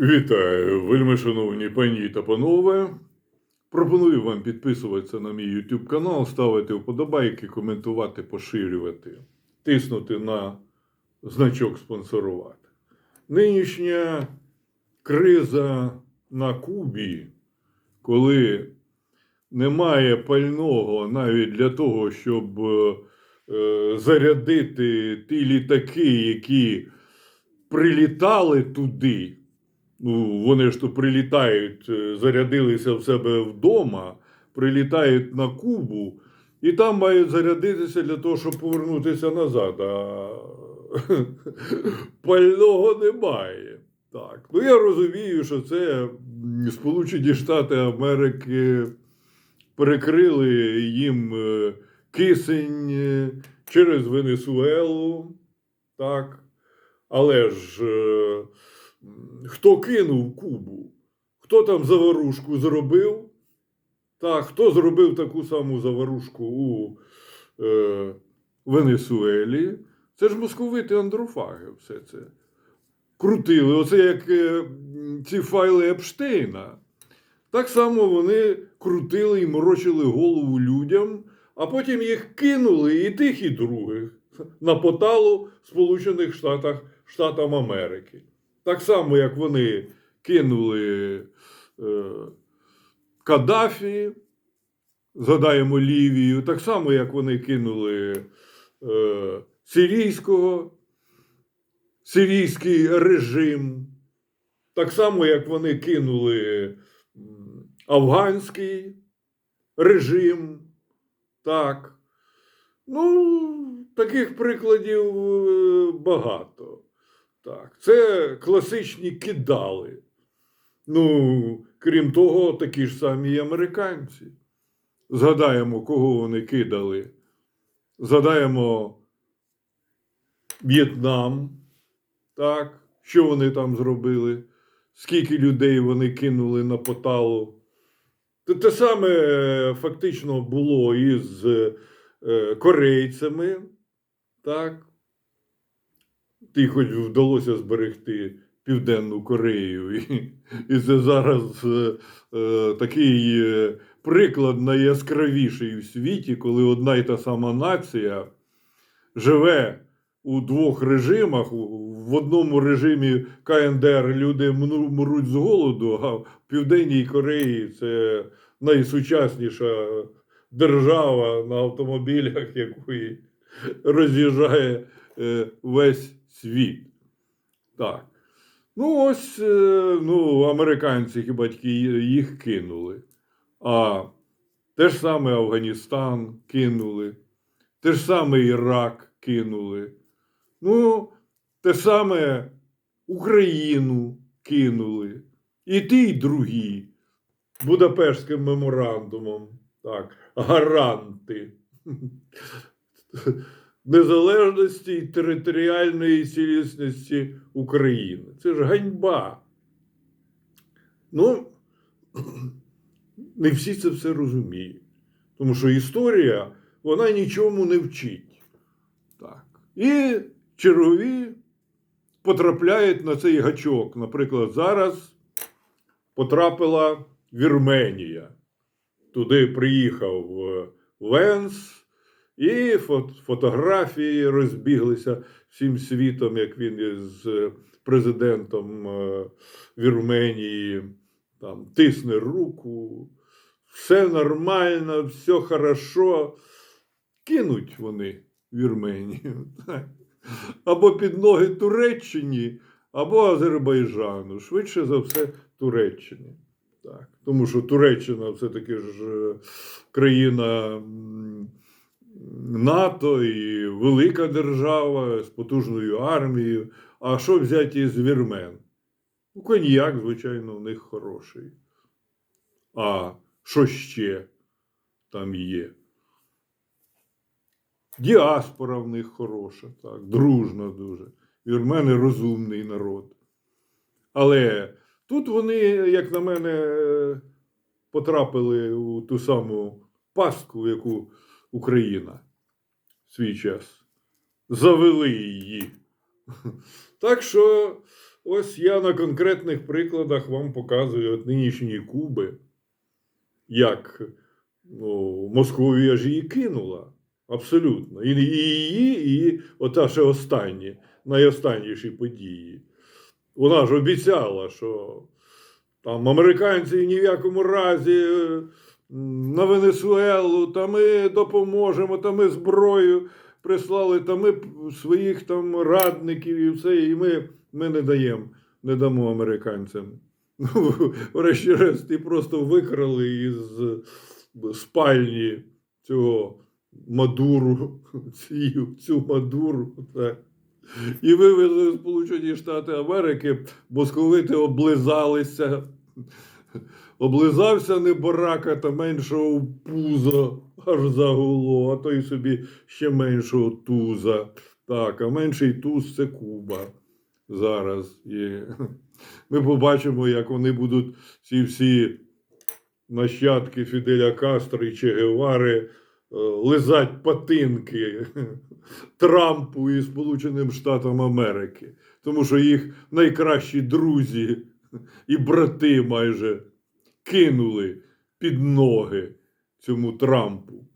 Вітаю, вельми шановні пані та панове. Пропоную вам підписуватися на мій YouTube канал, ставити вподобайки, коментувати, поширювати, тиснути на значок спонсорувати. Нинішня криза на Кубі, коли немає пального навіть для того, щоб е, зарядити ті літаки, які прилітали туди. Ну, вони ж то прилітають, е, зарядилися в себе вдома, прилітають на Кубу, і там мають зарядитися для того, щоб повернутися назад. А пального немає. Так. Ну, я розумію, що це Сполучені Штати Америки перекрили їм е, кисень е, через Венесуелу. Так. Але ж хто кинув Кубу? Хто там заворушку зробив? Так, хто зробив таку саму заворушку у е, Венесуелі? Це ж московити андрофаги, все це. Крутили. Оце як е, ці файли Епштейна. Так само вони крутили і морочили голову людям, а потім їх кинули і тих, і других на поталу Сполучених Штатах, Штатам Америки. Так само, як вони кинули е, Каддафі, згадаємо Лівію, так само, як вони кинули е, сирійського, сирійський режим, так само, як вони кинули афганський режим. Так. Ну, таких прикладів е, багато. Так. Це класичні кидали. Ну, крім того, такі ж самі і американці. Згадаємо, кого вони кидали. Згадаємо В'єтнам, так, що вони там зробили, скільки людей вони кинули на поталу. Те, саме е, фактично було із е, корейцями, так. Ті, хоч вдалося зберегти Південну Корею. І, і це зараз е, е, такий е, приклад найяскравіший в світі, коли одна й та сама нація живе у двох режимах. В одному режимі КНДР люди мруть з голоду, а в Південній Кореї це найсучасніша держава на автомобілях, якої роз'їжджає е, весь світ. Так. Ну, ось е, ну, американці хіба батьки їх кинули. А те ж саме Афганістан кинули, те ж саме Ірак кинули. Ну, те саме Україну кинули. І ті, і другі. Будапештським меморандумом. Так, гаранти незалежності і територіальної цілісності України. Це ж ганьба. Ну, не всі це все розуміють. Тому що історія, вона нічому не вчить. Так. І чергові потрапляють на цей гачок. Наприклад, зараз потрапила Вірменія. Туди приїхав е, Ленс, і фотографії розбіглися всім світом, як він із е, президентом е, Вірменії там тисне руку, все нормально, все хорошо. Кинуть вони Вірменію. Або під ноги Туреччині, або Азербайджану. Швидше за все, Туреччині. Так. Тому що Туреччина все-таки ж е, країна НАТО і велика держава з потужною армією. А що взяти із вірмен? Ну, коньяк, звичайно, у них хороший. А що ще там є? Діаспора в них хороша, так, дружна дуже. Вірмени розумний народ. Але тут вони, як на мене, потрапили у ту саму пастку, яку Україна в свій час завели її. Так що ось я на конкретних прикладах вам показую от нинішньої Куби, як ну, Московія ж її кинула. Абсолютно. І, її, і ота ще останні, найостанніші події. Вона ж обіцяла, що там американці ні в якому разі на Венесуелу, та ми допоможемо, та ми зброю прислали, та ми своїх там радників і все, і ми, ми не даємо, не дамо американцям. Ну, врешті-решт, і просто викрали із е, спальні цього Мадуру, цю, цю Мадуру. Так. І вивезли Сполучені Штати Америки, московити облизалися. Облизався неборака та меншого пузо аж загуло, а то й собі ще меншого туза. Так, а менший туз це Куба зараз. І ми побачимо, як вони будуть ці всі нащадки Фіделя Кастро і Че Гевари е, лизать патинки Трампу і Сполученим Штатам Америки. Тому що їх найкращі друзі і брати майже кинули під ноги цьому Трампу.